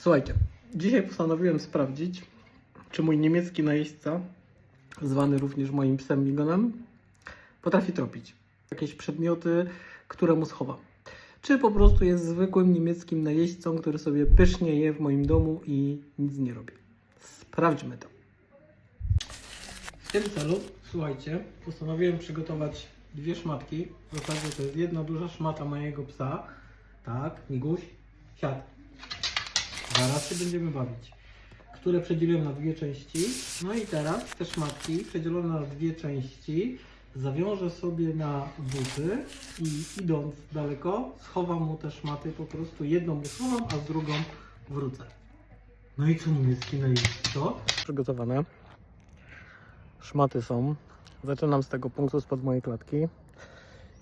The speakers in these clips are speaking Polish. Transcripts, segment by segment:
Słuchajcie, dzisiaj postanowiłem sprawdzić, czy mój niemiecki najeźdźca, zwany również moim psem Migonem, potrafi tropić jakieś przedmioty, które mu schowam. Czy po prostu jest zwykłym niemieckim najeźdźcą, który sobie pysznie je w moim domu i nic nie robi. Sprawdźmy to. W tym celu, słuchajcie, postanowiłem przygotować dwie szmatki. W zasadzie to jest jedna duża szmata mojego psa. Tak, Miguś, siad. Zaraz się będziemy bawić. Które przedzieliłem na dwie części. No i teraz te szmatki przedzielone na dwie części zawiążę sobie na buty i idąc daleko schowam mu te szmaty, po prostu jedną mu a z drugą wrócę. No i co niemiecki najeźdźco? Przygotowane. Szmaty są. Zaczynam z tego punktu spod mojej klatki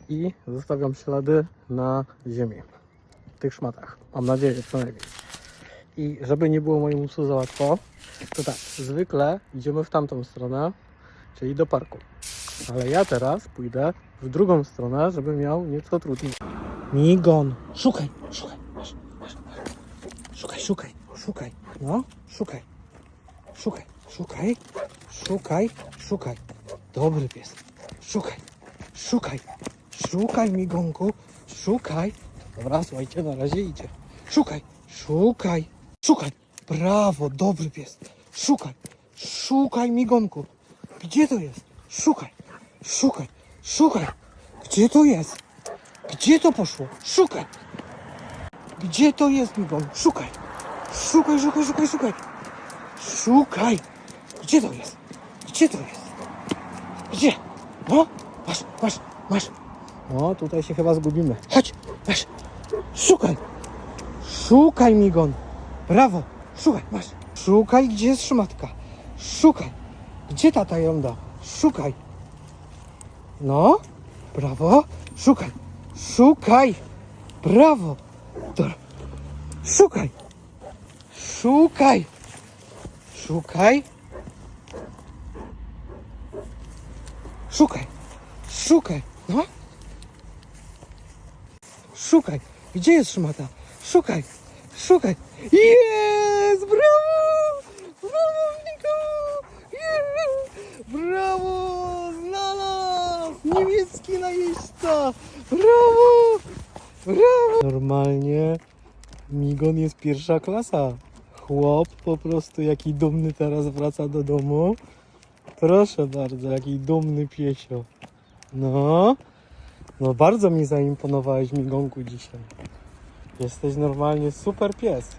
i zostawiam ślady na ziemi. W tych szmatach. Mam nadzieję co najmniej. I żeby nie było mojemu psu za łatwo, to tak, zwykle idziemy w tamtą stronę, czyli do parku. Ale ja teraz pójdę w drugą stronę, żeby miał nieco trudniej. Migon, szukaj, szukaj, szukaj, szukaj, szukaj, no, szukaj, szukaj, szukaj, szukaj, szukaj. Dobry pies, szukaj, szukaj, szukaj, migonku, szukaj. Dobra, słuchajcie, na razie idzie. Szukaj, szukaj, szukaj. Brawo, dobry pies. Szukaj, szukaj, migonku. Gdzie to jest? Szukaj, szukaj, szukaj. Gdzie to jest? Gdzie to poszło? Szukaj. Gdzie to jest, migon? Szukaj. Szukaj, szukaj, szukaj, szukaj. Szukaj. Gdzie to jest? Gdzie to jest? Gdzie? No, masz, masz, masz. No, tutaj się chyba zgubimy. Chodź, masz. Szukaj. Szukaj, migon. Brawo. Szukaj, masz. Szukaj, gdzie jest szmatka. Szukaj. Gdzie tata ją? Szukaj. No, brawo. Szukaj. Szukaj. Brawo. Dobra. Szukaj. Szukaj. Szukaj. Szukaj. Szukaj. No. Szukaj. Gdzie jest szmata? Szukaj. Szukaj. Jest! Brawo! Brawo, Niko! Brawo! Znalazł! Niemiecki najeźdźca! Brawo! Brawo! Normalnie Migon jest pierwsza klasa. Chłop po prostu jaki dumny teraz wraca do domu. Proszę bardzo, jaki dumny piesio. No, no bardzo mi zaimponowałeś Migonku dzisiaj. Jesteś normalnie super pies.